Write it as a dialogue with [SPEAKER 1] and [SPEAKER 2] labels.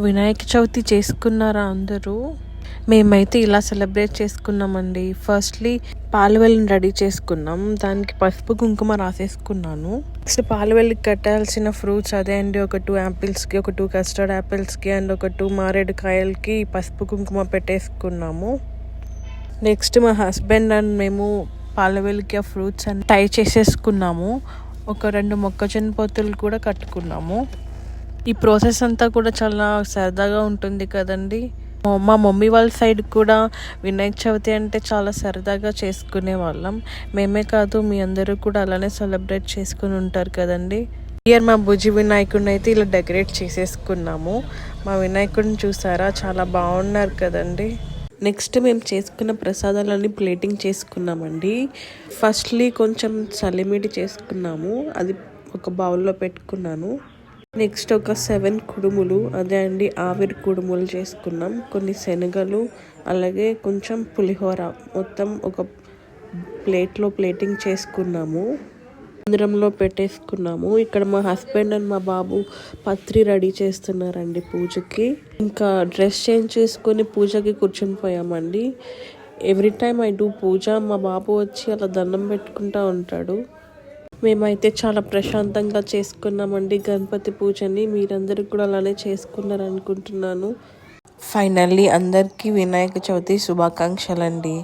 [SPEAKER 1] వినాయక చవితి చేసుకున్నారా అందరూ? మేమైతే ఇలా సెలబ్రేట్ చేసుకున్నామండి. ఫస్ట్లీ పాలవెల్ని రెడీ చేసుకున్నాం. దానికి పసుపు కుంకుమ రాసేసుకున్నాను. నెక్స్ట్ పాలవెల్లికి కట్టాల్సిన ఫ్రూట్స్ అదే అండి. ఒక టూ యాపిల్స్కి ఒక టూ కస్టర్డ్ యాపిల్స్కి అండ్ ఒక టూ మారేడు కాయలకి పసుపు కుంకుమ పెట్టేసుకున్నాము. నెక్స్ట్ మా హస్బెండ్ అండ్ మేము పాలవెల్లికి ఆ ఫ్రూట్స్ అండ్ టై చేసేసుకున్నాము. ఒక రెండు మొక్కజొన్న పొత్తులు కూడా కట్టుకున్నాము. ఈ ప్రాసెస్ అంతా కూడా చాలా సరదాగా ఉంటుంది కదండి. మా- మా మమ్మీ వాళ్ళ సైడ్ కూడా వినాయక చవితి అంటే చాలా సరదాగా చేసుకునే వాళ్ళం. మేమే కాదు మీ అందరూ కూడా అలానే సెలబ్రేట్ చేసుకుని ఉంటారు కదండి. ఇయర్ మా భుజి వినాయకుడిని అయితే ఇలా డెకరేట్ చేసేసుకున్నాము. మా వినాయకుడిని చూసారా? చాలా బాగున్నారు కదండి. నెక్స్ట్ మేము చేసుకున్న ప్రసాదాలన్నీ ప్లేటింగ్ చేసుకున్నామండి. ఫస్ట్లీ కొంచెం చలిమిడి చేసుకున్నాము. అది ఒక బౌల్లో పెట్టుకున్నాను. నెక్స్ట్ ఒక సెవెన్ కుడుములు అదే అండి ఆవిరి కుడుములు చేసుకున్నాం. కొన్ని శనగలు అలాగే కొంచెం పులిహోర. మొత్తం ఒక ప్లేట్లో ప్లేటింగ్ చేసుకున్నాము. మందిరంలో పెట్టేసుకున్నాము. ఇక్కడ మా హస్బెండ్ అండ్ మా బాబు పత్రి రెడీ చేస్తున్నారండి పూజకి. ఇంకా డ్రెస్ చేంజ్ చేసుకొని పూజకి కూర్చొని పోయామండి. Every time I do puja. మా బాబు వచ్చి అలా దండం పెట్టుకుంటా ఉంటాడు. మేమైతే చాలా ప్రశాంతంగా చేసుకున్నామండి గణపతి పూజని. మీరందరూ కూడా అలానే చేసుకున్నారు అనుకుంటున్నాను ఫైనల్లీ అందరికీ వినాయక చవితి శుభాకాంక్షలండి.